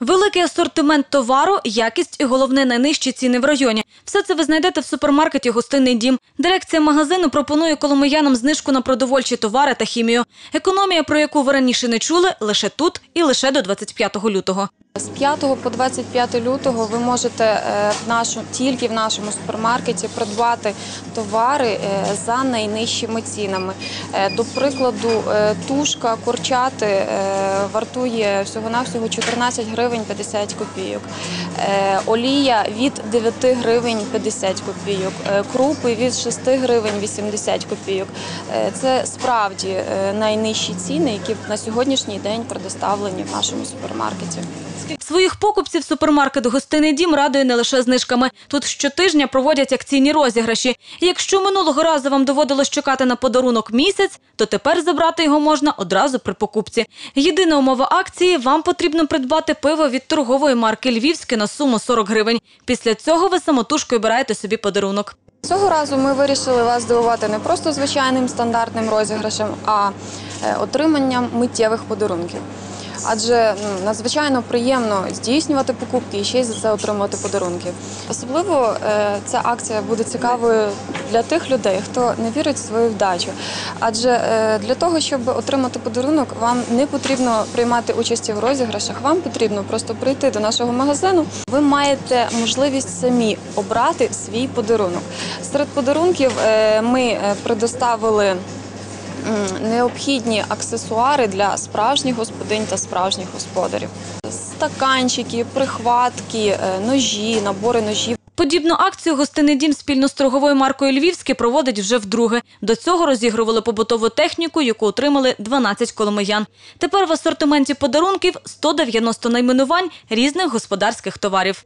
Великий асортимент товару, якість і головне найнижчі ціни в районі. Все це ви знайдете в супермаркеті Гостинний дім. Дирекція магазину пропонує коломиянам знижку на продовольчі товари та хімію. Економія, про яку ви раніше не чули, лише тут і лише до 25 лютого. З 5 по 25 лютого ви можете е, в нашу, тільки в нашому супермаркеті придбати товари е, за найнижчими цінами. Е, До прикладу, тушка курчати вартує всього-навсього 14 гривень 50 копійок. Е, Олія від 9 гривень 50 копійок. Е, Крупи від 6 гривень 80 копійок. Е, Це справді найнижчі ціни, які на сьогоднішній день предоставлені в нашому супермаркеті. Своїх покупців супермаркет Гостинний дім радує не лише знижками. Тут щотижня проводять акційні розіграші. Якщо минулого разу вам доводилось чекати на подарунок місяць, то тепер забрати його можна одразу при покупці. Єдина умова акції – вам потрібно придбати пиво від торгової марки Львівське на суму 40 гривень. Після цього ви самотужкою обираєте собі подарунок. Цього разу ми вирішили вас здивувати не просто звичайним стандартним розіграшем, а е, отриманням миттєвих подарунків. Адже ну, надзвичайно приємно здійснювати покупки і ще й за це отримувати подарунки. Особливо е, ця акція буде цікавою для тих людей, хто не вірить в свою вдачу. Адже е, для того, щоб отримати подарунок, вам не потрібно приймати участі в розіграшах, вам потрібно просто прийти до нашого магазину. Ви маєте можливість самі обрати свій подарунок. Серед подарунків е, ми е, предоставили необхідні аксесуари для справжніх господинь та справжніх господарів. Стаканчики, прихватки, ножі, набори ножів. Подібну акцію «Гостинний дім» спільно з торговою маркою Львівське проводить вже вдруге. До цього розігрували побутову техніку, яку отримали 12 коломиян. Тепер в асортименті подарунків 190 найменувань різних господарських товарів.